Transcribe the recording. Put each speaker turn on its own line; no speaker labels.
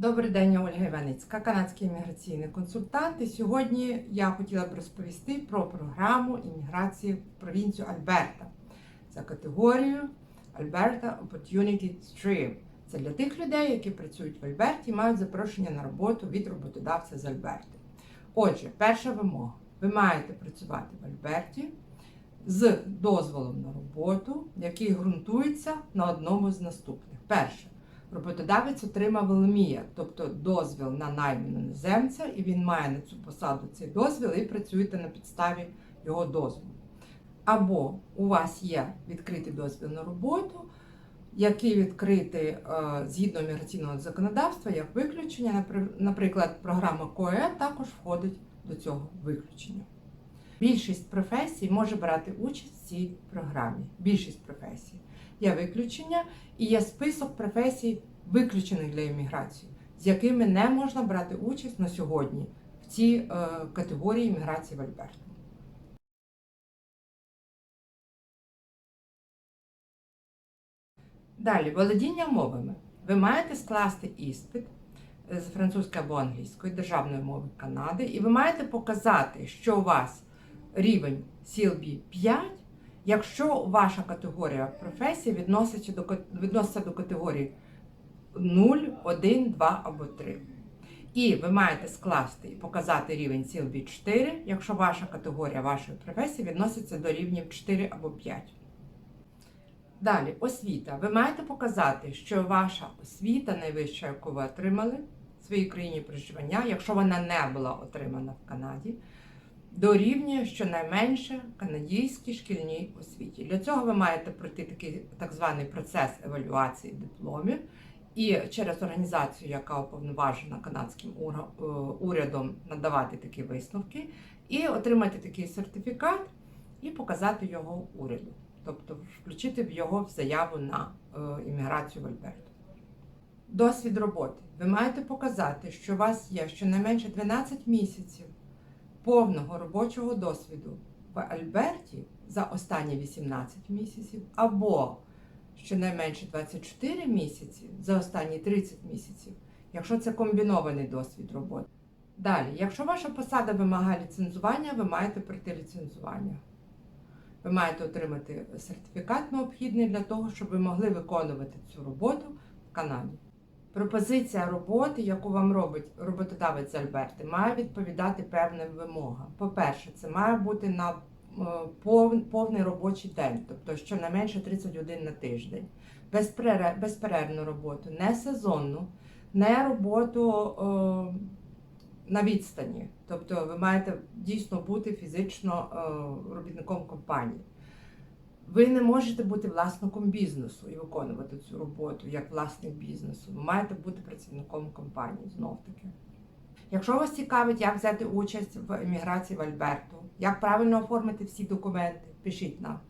Добрий день, Ольга Іваницька, канадський імміграційний консультант. І сьогодні я хотіла б розповісти про програму імміграції в провінцію Альберта за категорією Alberta Opportunity Stream. Це для тих людей, які працюють в Альберті і мають запрошення на роботу від роботодавця з Альберти. Отже, перша вимога: ви маєте працювати в Альберті з дозволом на роботу, який ґрунтується на одному з наступних. Перше. Роботодавець отримав ЛМІЯ, тобто дозвіл на найму іноземця, і він має на цю посаду цей дозвіл і працюєте на підставі його дозволу. Або у вас є відкритий дозвіл на роботу, який відкритий е, згідно міграційного законодавства як виключення. Наприклад, програма КОЕ також входить до цього виключення. Більшість професій може брати участь в цій програмі. Більшість професій. Є виключення і є список професій, виключених для імміграції, з якими не можна брати участь на сьогодні в цій е, категорії імміграції в Альберту. Далі, володіння мовами. Ви маєте скласти іспит з французької або англійської державної мови Канади, і ви маєте показати, що у вас рівень CLB 5, якщо ваша категорія професії відноситься до, відноситься до категорії 0, 1, 2 або 3. І ви маєте скласти і показати рівень CLB 4, якщо ваша категорія вашої професії відноситься до рівнів 4 або 5. Далі, освіта. Ви маєте показати, що ваша освіта найвища, яку ви отримали в своїй країні проживання, якщо вона не була отримана в Канаді, дорівнює щонайменше канадській шкільній освіті. Для цього ви маєте пройти такий так званий процес евалюації дипломів. І через організацію, яка уповноважена канадським е, урядом надавати такі висновки, і отримати такий сертифікат і показати його уряду, тобто включити в його в заяву на е, імміграцію в Альберту. Досвід роботи. Ви маєте показати, що у вас є щонайменше 12 місяців повного робочого досвіду в Альберті за останні 18 місяців, або щонайменше 24 місяці за останні 30 місяців, якщо це комбінований досвід роботи. Далі, якщо ваша посада вимагає ліцензування, ви маєте пройти ліцензування. Ви маєте отримати сертифікат необхідний для того, щоб ви могли виконувати цю роботу в Канаді. Пропозиція роботи, яку вам робить роботодавець Альберти, має відповідати певним вимогам. По-перше, це має бути на повний робочий день, тобто щонайменше 30 годин на тиждень, Безпере- безперервну роботу, не сезонну, не роботу е, на відстані. Тобто ви маєте дійсно бути фізично е, робітником компанії. Ви не можете бути власником бізнесу і виконувати цю роботу як власник бізнесу. Ви маєте бути працівником компанії знов таки. Якщо вас цікавить, як взяти участь в еміграції в Альберту, як правильно оформити всі документи, пишіть нам.